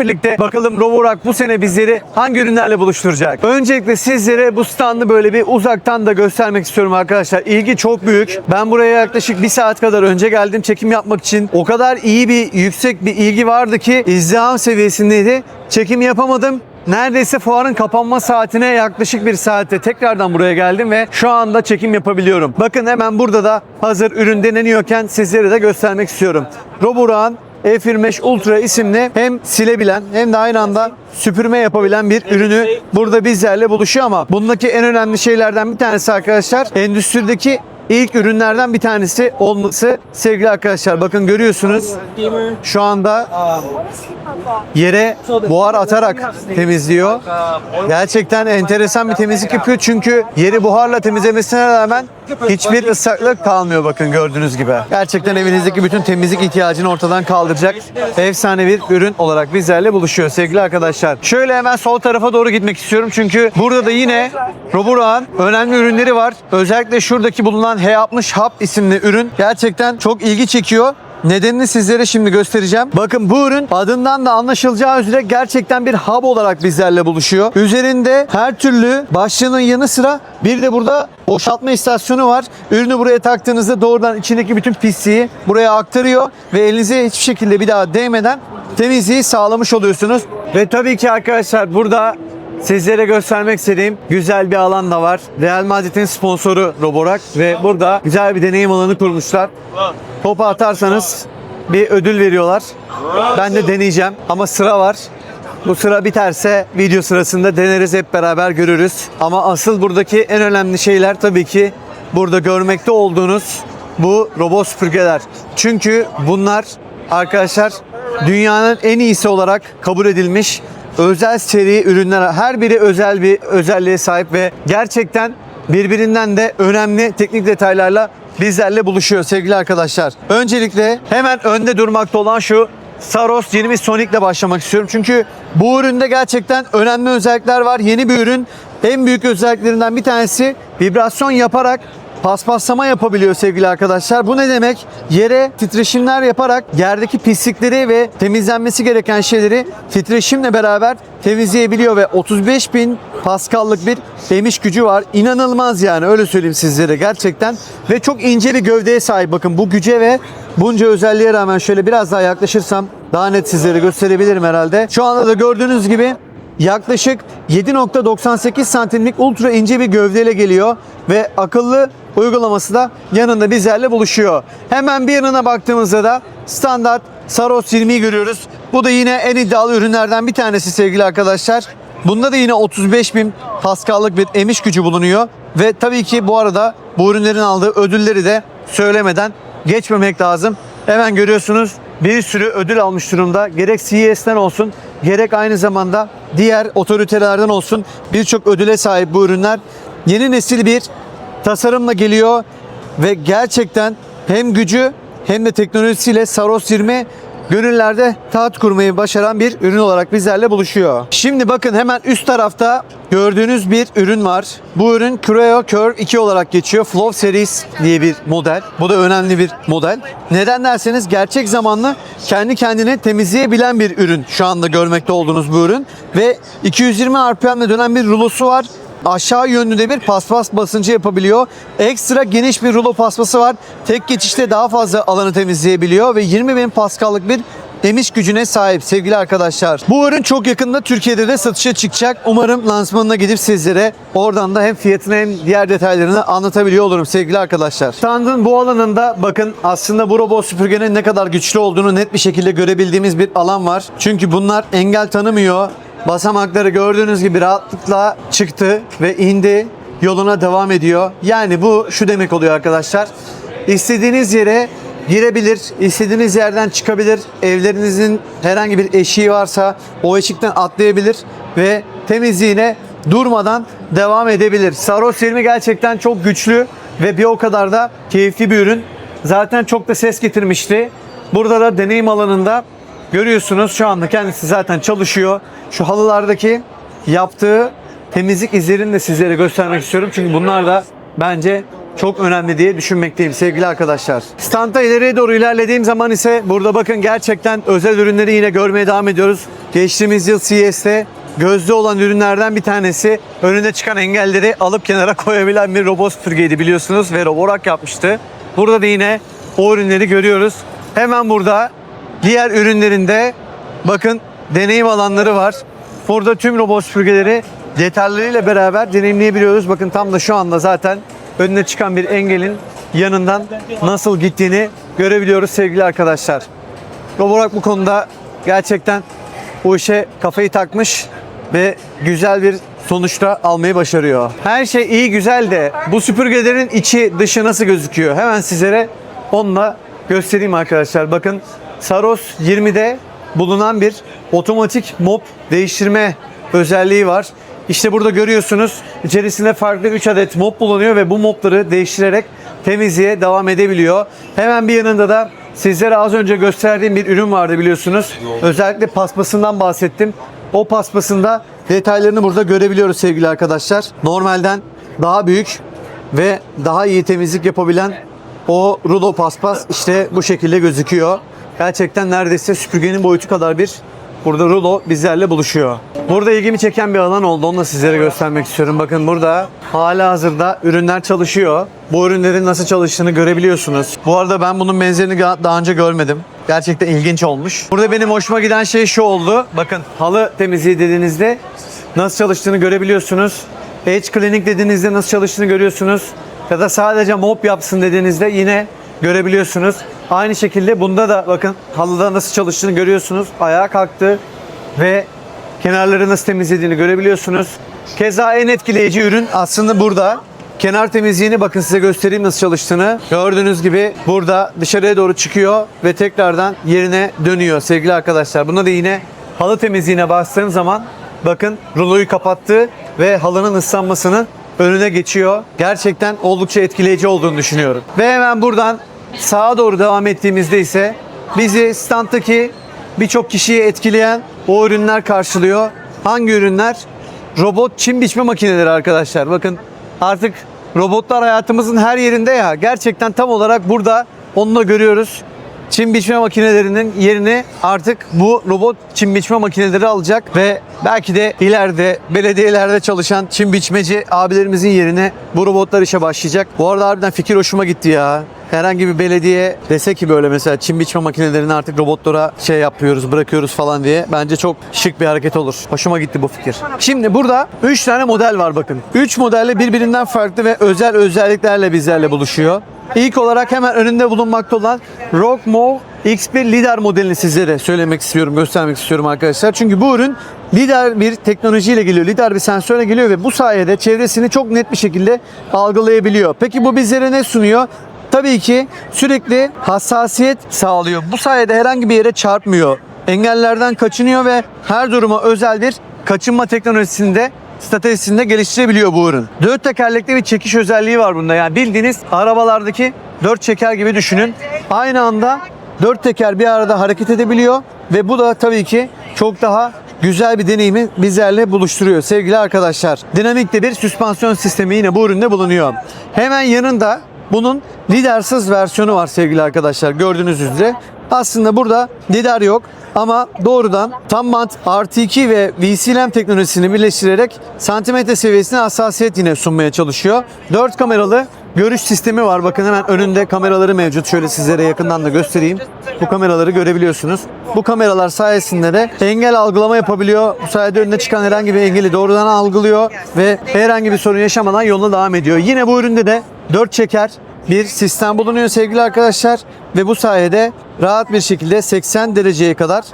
birlikte bakalım Roborak bu sene bizleri hangi ürünlerle buluşturacak. Öncelikle sizlere bu standı böyle bir uzaktan da göstermek istiyorum arkadaşlar. İlgi çok büyük. Ben buraya yaklaşık bir saat kadar önce geldim çekim yapmak için. O kadar iyi bir yüksek bir ilgi vardı ki izdiham seviyesindeydi. Çekim yapamadım. Neredeyse fuarın kapanma saatine yaklaşık bir saatte tekrardan buraya geldim ve şu anda çekim yapabiliyorum. Bakın hemen burada da hazır ürün deneniyorken sizlere de göstermek istiyorum. Roburan E25 Ultra isimli hem silebilen hem de aynı anda süpürme yapabilen bir ürünü burada bizlerle buluşuyor ama bundaki en önemli şeylerden bir tanesi arkadaşlar endüstrideki ilk ürünlerden bir tanesi olması sevgili arkadaşlar bakın görüyorsunuz şu anda yere buhar atarak temizliyor. Gerçekten enteresan bir temizlik yapıyor çünkü yeri buharla temizlemesine rağmen hiçbir ıslaklık kalmıyor bakın gördüğünüz gibi. Gerçekten evinizdeki bütün temizlik ihtiyacını ortadan kaldıracak efsane bir ürün olarak bizlerle buluşuyor sevgili arkadaşlar. Şöyle hemen sol tarafa doğru gitmek istiyorum çünkü burada da yine Roburağ'ın önemli ürünleri var. Özellikle şuradaki bulunan H60 Hub isimli ürün gerçekten çok ilgi çekiyor. Nedenini sizlere şimdi göstereceğim. Bakın bu ürün adından da anlaşılacağı üzere gerçekten bir hub olarak bizlerle buluşuyor. Üzerinde her türlü başlığının yanı sıra bir de burada boşaltma istasyonu var. Ürünü buraya taktığınızda doğrudan içindeki bütün pisliği buraya aktarıyor ve elinize hiçbir şekilde bir daha değmeden temizliği sağlamış oluyorsunuz. Ve tabii ki arkadaşlar burada Sizlere göstermek istediğim güzel bir alan da var. Real Madrid'in sponsoru Roborak ve burada güzel bir deneyim alanı kurmuşlar. Topu atarsanız bir ödül veriyorlar. Ben de deneyeceğim ama sıra var. Bu sıra biterse video sırasında deneriz hep beraber görürüz. Ama asıl buradaki en önemli şeyler tabii ki burada görmekte olduğunuz bu robot süpürgeler. Çünkü bunlar arkadaşlar dünyanın en iyisi olarak kabul edilmiş özel seri ürünler. Her biri özel bir özelliğe sahip ve gerçekten birbirinden de önemli teknik detaylarla bizlerle buluşuyor sevgili arkadaşlar. Öncelikle hemen önde durmakta olan şu Saros 20 Sonic ile başlamak istiyorum. Çünkü bu üründe gerçekten önemli özellikler var. Yeni bir ürün. En büyük özelliklerinden bir tanesi vibrasyon yaparak paspaslama yapabiliyor sevgili arkadaşlar. Bu ne demek? Yere titreşimler yaparak yerdeki pislikleri ve temizlenmesi gereken şeyleri titreşimle beraber temizleyebiliyor ve 35 bin paskallık bir emiş gücü var. İnanılmaz yani öyle söyleyeyim sizlere gerçekten. Ve çok ince bir gövdeye sahip bakın bu güce ve bunca özelliğe rağmen şöyle biraz daha yaklaşırsam daha net sizlere gösterebilirim herhalde. Şu anda da gördüğünüz gibi yaklaşık 7.98 santimlik ultra ince bir gövdeyle geliyor ve akıllı uygulaması da yanında bizlerle buluşuyor. Hemen bir yanına baktığımızda da standart Saros 20'yi görüyoruz. Bu da yine en iddialı ürünlerden bir tanesi sevgili arkadaşlar. Bunda da yine 35 bin paskallık bir emiş gücü bulunuyor. Ve tabii ki bu arada bu ürünlerin aldığı ödülleri de söylemeden geçmemek lazım. Hemen görüyorsunuz bir sürü ödül almış durumda. Gerek CES'ten olsun gerek aynı zamanda diğer otoritelerden olsun birçok ödüle sahip bu ürünler. Yeni nesil bir tasarımla geliyor ve gerçekten hem gücü hem de teknolojisiyle Saros 20 gönüllerde taht kurmayı başaran bir ürün olarak bizlerle buluşuyor. Şimdi bakın hemen üst tarafta gördüğünüz bir ürün var. Bu ürün Creo Curve 2 olarak geçiyor. Flow Series diye bir model. Bu da önemli bir model. Neden derseniz gerçek zamanlı kendi kendine temizleyebilen bir ürün. Şu anda görmekte olduğunuz bu ürün. Ve 220 RPM'le dönen bir rulosu var aşağı yönlü bir paspas basıncı yapabiliyor. Ekstra geniş bir rulo paspası var. Tek geçişte daha fazla alanı temizleyebiliyor ve 20 bin paskallık bir emiş gücüne sahip sevgili arkadaşlar. Bu ürün çok yakında Türkiye'de de satışa çıkacak. Umarım lansmanına gidip sizlere oradan da hem fiyatını hem diğer detaylarını anlatabiliyor olurum sevgili arkadaşlar. Standın bu alanında bakın aslında bu robot süpürgenin ne kadar güçlü olduğunu net bir şekilde görebildiğimiz bir alan var. Çünkü bunlar engel tanımıyor. Basamakları gördüğünüz gibi rahatlıkla çıktı ve indi. Yoluna devam ediyor. Yani bu şu demek oluyor arkadaşlar. İstediğiniz yere girebilir, istediğiniz yerden çıkabilir. Evlerinizin herhangi bir eşiği varsa o eşikten atlayabilir ve temizliğine durmadan devam edebilir. Saros 20 gerçekten çok güçlü ve bir o kadar da keyifli bir ürün. Zaten çok da ses getirmişti. Burada da deneyim alanında görüyorsunuz şu anda kendisi zaten çalışıyor. Şu halılardaki yaptığı temizlik izlerini de sizlere göstermek istiyorum. Çünkü bunlar da bence çok önemli diye düşünmekteyim sevgili arkadaşlar. Standa ileriye doğru ilerlediğim zaman ise burada bakın gerçekten özel ürünleri yine görmeye devam ediyoruz. Geçtiğimiz yıl CES'te gözde olan ürünlerden bir tanesi önüne çıkan engelleri alıp kenara koyabilen bir robot süpürgeydi biliyorsunuz ve Roborak yapmıştı. Burada da yine o ürünleri görüyoruz. Hemen burada diğer ürünlerinde bakın deneyim alanları var. Burada tüm robot süpürgeleri detaylarıyla beraber deneyimleyebiliyoruz. Bakın tam da şu anda zaten önüne çıkan bir engelin yanından nasıl gittiğini görebiliyoruz sevgili arkadaşlar. Roborak bu konuda gerçekten bu işe kafayı takmış ve güzel bir sonuçta almayı başarıyor. Her şey iyi güzel de bu süpürgelerin içi dışı nasıl gözüküyor? Hemen sizlere onunla göstereyim arkadaşlar. Bakın Saros 20'de bulunan bir otomatik mop değiştirme özelliği var. İşte burada görüyorsunuz içerisinde farklı 3 adet mop bulunuyor ve bu mopları değiştirerek temizliğe devam edebiliyor. Hemen bir yanında da sizlere az önce gösterdiğim bir ürün vardı biliyorsunuz. Özellikle paspasından bahsettim. O paspasında detaylarını burada görebiliyoruz sevgili arkadaşlar. Normalden daha büyük ve daha iyi temizlik yapabilen o rulo paspas işte bu şekilde gözüküyor. Gerçekten neredeyse süpürgenin boyutu kadar bir burada rulo bizlerle buluşuyor. Burada ilgimi çeken bir alan oldu. Onu da sizlere göstermek istiyorum. Bakın burada hala hazırda ürünler çalışıyor. Bu ürünlerin nasıl çalıştığını görebiliyorsunuz. Bu arada ben bunun benzerini daha önce görmedim. Gerçekten ilginç olmuş. Burada benim hoşuma giden şey şu oldu. Bakın halı temizliği dediğinizde nasıl çalıştığını görebiliyorsunuz. Edge Clinic dediğinizde nasıl çalıştığını görüyorsunuz. Ya da sadece mop yapsın dediğinizde yine görebiliyorsunuz. Aynı şekilde bunda da bakın halıda nasıl çalıştığını görüyorsunuz. Ayağa kalktı ve kenarları nasıl temizlediğini görebiliyorsunuz. Keza en etkileyici ürün aslında burada. Kenar temizliğini bakın size göstereyim nasıl çalıştığını. Gördüğünüz gibi burada dışarıya doğru çıkıyor ve tekrardan yerine dönüyor sevgili arkadaşlar. Bunda da yine halı temizliğine bastığım zaman bakın ruloyu kapattı ve halının ıslanmasının önüne geçiyor. Gerçekten oldukça etkileyici olduğunu düşünüyorum. Ve hemen buradan sağa doğru devam ettiğimizde ise bizi standtaki birçok kişiyi etkileyen o ürünler karşılıyor. Hangi ürünler? Robot çim biçme makineleri arkadaşlar. Bakın artık robotlar hayatımızın her yerinde ya. Gerçekten tam olarak burada onu da görüyoruz. Çim biçme makinelerinin yerini artık bu robot çim biçme makineleri alacak ve belki de ileride belediyelerde çalışan çim biçmeci abilerimizin yerine bu robotlar işe başlayacak. Bu arada harbiden fikir hoşuma gitti ya. Herhangi bir belediye dese ki böyle mesela çim biçme makinelerini artık robotlara şey yapıyoruz, bırakıyoruz falan diye. Bence çok şık bir hareket olur. Hoşuma gitti bu fikir. Şimdi burada 3 tane model var bakın. 3 modelle birbirinden farklı ve özel özelliklerle bizlerle buluşuyor. İlk olarak hemen önünde bulunmakta olan Rockmove X1 Lidar modelini sizlere söylemek istiyorum, göstermek istiyorum arkadaşlar. Çünkü bu ürün lidar bir teknolojiyle geliyor, lidar bir sensörle geliyor ve bu sayede çevresini çok net bir şekilde algılayabiliyor. Peki bu bizlere ne sunuyor? Tabii ki sürekli hassasiyet sağlıyor. Bu sayede herhangi bir yere çarpmıyor. Engellerden kaçınıyor ve her duruma özel bir kaçınma teknolojisinde stratejisinde geliştirebiliyor bu ürün. Dört tekerlekli bir çekiş özelliği var bunda. Yani bildiğiniz arabalardaki dört çeker gibi düşünün. Aynı anda dört teker bir arada hareket edebiliyor ve bu da tabii ki çok daha güzel bir deneyimi bizlerle buluşturuyor sevgili arkadaşlar. Dinamik de bir süspansiyon sistemi yine bu üründe bulunuyor. Hemen yanında bunun lidarsız versiyonu var sevgili arkadaşlar gördüğünüz üzere. Aslında burada lidar yok ama doğrudan tam bant RT2 ve VCLM teknolojisini birleştirerek santimetre seviyesine hassasiyet yine sunmaya çalışıyor. 4 kameralı görüş sistemi var. Bakın hemen önünde kameraları mevcut. Şöyle sizlere yakından da göstereyim. Bu kameraları görebiliyorsunuz. Bu kameralar sayesinde de engel algılama yapabiliyor. Bu sayede önüne çıkan herhangi bir engeli doğrudan algılıyor ve herhangi bir sorun yaşamadan yoluna devam ediyor. Yine bu üründe de 4 çeker bir sistem bulunuyor sevgili arkadaşlar ve bu sayede rahat bir şekilde 80 dereceye kadar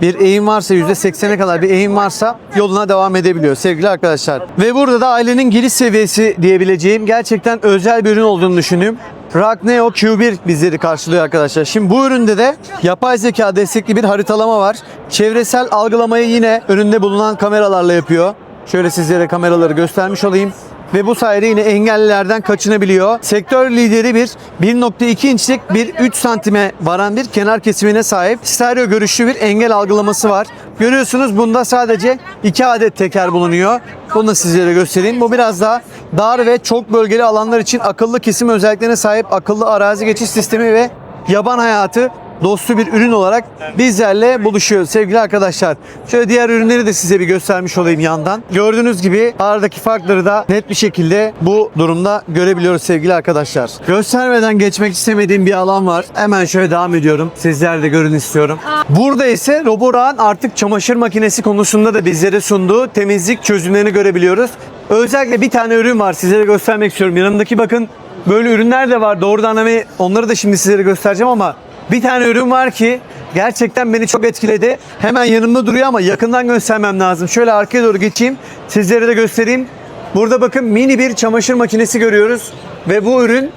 bir eğim varsa %80'e kadar bir eğim varsa yoluna devam edebiliyor sevgili arkadaşlar. Ve burada da ailenin giriş seviyesi diyebileceğim gerçekten özel bir ürün olduğunu düşündüğüm Rock Neo Q1 bizleri karşılıyor arkadaşlar. Şimdi bu üründe de yapay zeka destekli bir haritalama var. Çevresel algılamayı yine önünde bulunan kameralarla yapıyor. Şöyle sizlere kameraları göstermiş olayım. Ve bu sayede yine engellilerden kaçınabiliyor. Sektör lideri bir 1.2 inçlik bir 3 santime varan bir kenar kesimine sahip. Stereo görüşlü bir engel algılaması var. Görüyorsunuz bunda sadece 2 adet teker bulunuyor. Bunu da sizlere göstereyim. Bu biraz daha dar ve çok bölgeli alanlar için akıllı kesim özelliklerine sahip akıllı arazi geçiş sistemi ve yaban hayatı dostu bir ürün olarak bizlerle buluşuyor sevgili arkadaşlar. Şöyle diğer ürünleri de size bir göstermiş olayım yandan. Gördüğünüz gibi aradaki farkları da net bir şekilde bu durumda görebiliyoruz sevgili arkadaşlar. Göstermeden geçmek istemediğim bir alan var. Hemen şöyle devam ediyorum. Sizler de görün istiyorum. Burada ise Roborağ'ın artık çamaşır makinesi konusunda da bizlere sunduğu temizlik çözümlerini görebiliyoruz. Özellikle bir tane ürün var sizlere göstermek istiyorum. Yanımdaki bakın böyle ürünler de var. Doğrudan hani onları da şimdi sizlere göstereceğim ama bir tane ürün var ki gerçekten beni çok etkiledi. Hemen yanımda duruyor ama yakından göstermem lazım. Şöyle arkaya doğru geçeyim. Sizlere de göstereyim. Burada bakın mini bir çamaşır makinesi görüyoruz. Ve bu ürün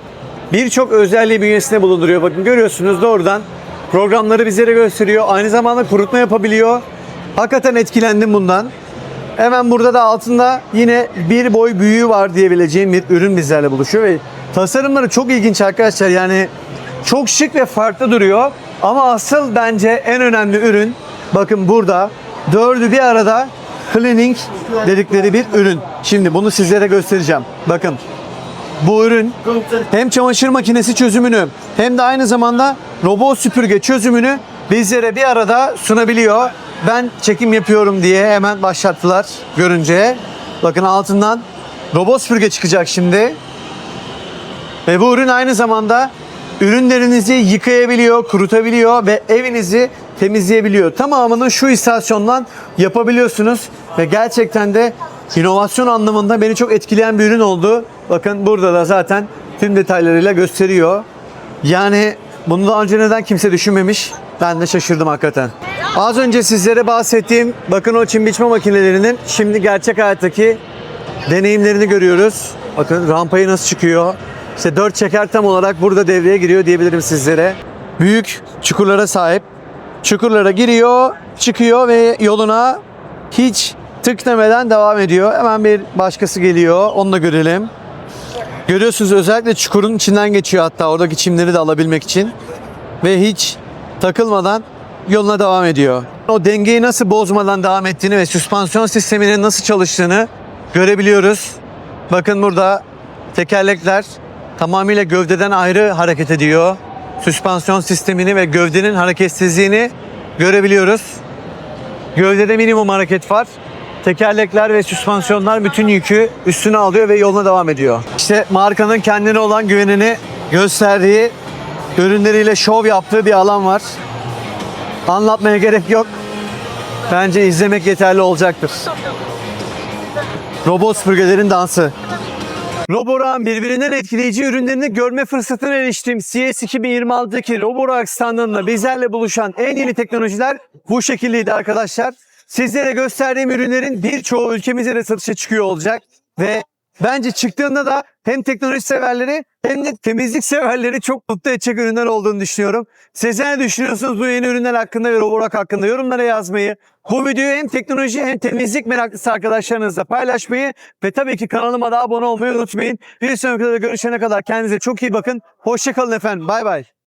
birçok özelliği bünyesinde bulunduruyor. Bakın görüyorsunuz doğrudan programları bizlere gösteriyor. Aynı zamanda kurutma yapabiliyor. Hakikaten etkilendim bundan. Hemen burada da altında yine bir boy büyüğü var diyebileceğim bir ürün bizlerle buluşuyor ve tasarımları çok ilginç arkadaşlar. Yani çok şık ve farklı duruyor. Ama asıl bence en önemli ürün bakın burada dördü bir arada cleaning dedikleri bir ürün. Şimdi bunu sizlere göstereceğim. Bakın bu ürün hem çamaşır makinesi çözümünü hem de aynı zamanda robot süpürge çözümünü bizlere bir arada sunabiliyor. Ben çekim yapıyorum diye hemen başlattılar görünce. Bakın altından robot süpürge çıkacak şimdi. Ve bu ürün aynı zamanda ürünlerinizi yıkayabiliyor, kurutabiliyor ve evinizi temizleyebiliyor. Tamamını şu istasyondan yapabiliyorsunuz ve gerçekten de inovasyon anlamında beni çok etkileyen bir ürün oldu. Bakın burada da zaten tüm detaylarıyla gösteriyor. Yani bunu daha önce neden kimse düşünmemiş? Ben de şaşırdım hakikaten. Az önce sizlere bahsettiğim bakın o çim biçme makinelerinin şimdi gerçek hayattaki deneyimlerini görüyoruz. Bakın rampayı nasıl çıkıyor. İşte dört çeker tam olarak burada devreye giriyor diyebilirim sizlere. Büyük çukurlara sahip. Çukurlara giriyor, çıkıyor ve yoluna hiç tık devam ediyor. Hemen bir başkası geliyor. Onu da görelim. Görüyorsunuz özellikle çukurun içinden geçiyor hatta oradaki çimleri de alabilmek için. Ve hiç takılmadan yoluna devam ediyor. O dengeyi nasıl bozmadan devam ettiğini ve süspansiyon sisteminin nasıl çalıştığını görebiliyoruz. Bakın burada tekerlekler tamamıyla gövdeden ayrı hareket ediyor. Süspansiyon sistemini ve gövdenin hareketsizliğini görebiliyoruz. Gövdede minimum hareket var. Tekerlekler ve süspansiyonlar bütün yükü üstüne alıyor ve yoluna devam ediyor. İşte markanın kendine olan güvenini gösterdiği, ürünleriyle şov yaptığı bir alan var. Anlatmaya gerek yok. Bence izlemek yeterli olacaktır. Robot süpürgelerin dansı. Roborağ'ın birbirinden etkileyici ürünlerini görme fırsatına eriştim. CS 2026'daki Roborağ standında bizlerle buluşan en yeni teknolojiler bu şekildeydi arkadaşlar. Sizlere gösterdiğim ürünlerin birçoğu ülkemize de satışa çıkıyor olacak. Ve bence çıktığında da hem teknoloji severleri hem de temizlik severleri çok mutlu edecek ürünler olduğunu düşünüyorum. Siz ne düşünüyorsunuz bu yeni ürünler hakkında ve Roborak hakkında yorumlara yazmayı, bu videoyu hem teknoloji hem temizlik meraklısı arkadaşlarınızla paylaşmayı ve tabii ki kanalıma da abone olmayı unutmayın. Bir sonraki videoda görüşene kadar kendinize çok iyi bakın. Hoşçakalın efendim. Bay bay.